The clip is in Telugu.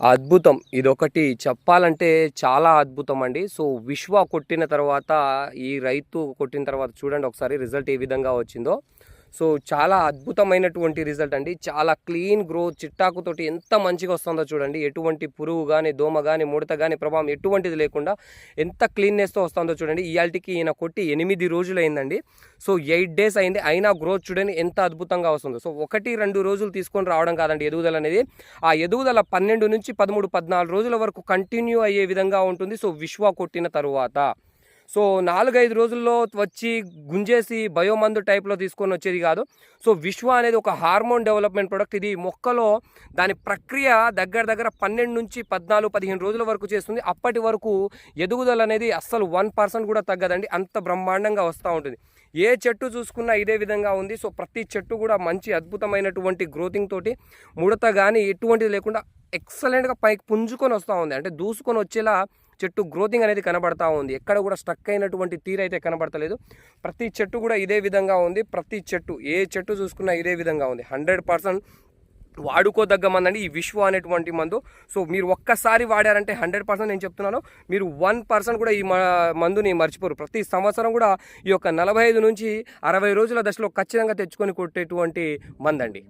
అద్భుతం. ఇదొకటి చెప్పాలంటే చాలా అద్భుతం అండి సో విశ్వ కొట్టిన తర్వాత ఈ రైతు కొట్టిన తర్వాత చూడండి ఒకసారి రిజల్ట్ ఏ విధంగా వచ్చిందో. సో చాలా అద్భుతమైనటువంటి రిజల్ట్ అండి. చాలా క్లీన్ గ్రోత్ చిట్టాకుతోటి ఎంత మంచిగా వస్తుందో చూడండి. ఎటువంటి పురుగు కానీ దోమ కానీ ముడత కానీ ప్రభావం ఎటువంటిది లేకుండా ఎంత క్లీన్నెస్తో వస్తుందో చూడండి. ఇయాల్టికి ఈయన కొట్టి ఎనిమిది రోజులు అయిందండి సో ఎయిట్ డేస్ అయింది. అయినా గ్రోత్ చూడండి ఎంత అద్భుతంగా వస్తుందో. సో ఒకటి రెండు రోజులు తీసుకొని రావడం కాదండి ఎదుగుదల అనేది. ఆ ఎదుగుదల పన్నెండు నుంచి పదమూడు పద్నాలుగు రోజుల వరకు కంటిన్యూ అయ్యే విధంగా ఉంటుంది. సో విశ్వ కొట్టిన తరువాత. సో నాలుగైదు రోజుల్లో వచ్చి గుంజేసి బయోమందు టైప్లో తీసుకొని వచ్చేది కాదు. సో విశ్వ అనేది ఒక హార్మోన్ డెవలప్మెంట్ ప్రొడక్ట్. ఇది మొక్కలో దాని ప్రక్రియ దగ్గర దగ్గర పన్నెండు నుంచి పద్నాలుగు పదిహేను రోజుల వరకు చేస్తుంది. అప్పటి వరకు ఎదుగుదల అనేది అస్సలు వన్ పర్సెంట్ కూడా తగ్గదండి. అంత బ్రహ్మాండంగా వస్తూ ఉంటుంది. ఏ చెట్టు చూసుకున్నా ఇదే విధంగా ఉంది. సో ప్రతి చెట్టు కూడా మంచి అద్భుతమైనటువంటి గ్రోతింగ్ తోటి ముడత కానీ ఎటువంటిది లేకుండా ఎక్సలెంట్గా పైకి పుంజుకొని వస్తూ ఉంది. అంటే దూసుకొని వచ్చేలా చెట్టు గ్రోతింగ్ అనేది కనబడతా ఉంది. ఎక్కడ కూడా స్టక్ అయినటువంటి తీరు అయితే కనబడతలేదు. ప్రతి చెట్టు కూడా ఇదే విధంగా ఉంది. ప్రతి చెట్టు ఏ చెట్టు చూసుకున్నా ఇదే విధంగా ఉంది. హండ్రెడ్ పర్సెంట్ వాడుకోదగ్గ మందండి. ఈ విశ్వ అనేటువంటి మందు. సో మీరు ఒక్కసారి వాడారంటే హండ్రెడ్ పర్సెంట్ నేను చెప్తున్నాను. మీరు వన్ పర్సెంట్ కూడా ఈ మ- మందుని మర్చిపోరు. ప్రతి సంవత్సరం కూడా ఈ యొక్క నలభై ఐదు నుంచి అరవై రోజుల దశలో ఖచ్చితంగా తెచ్చుకొని కొట్టేటువంటి మందండి.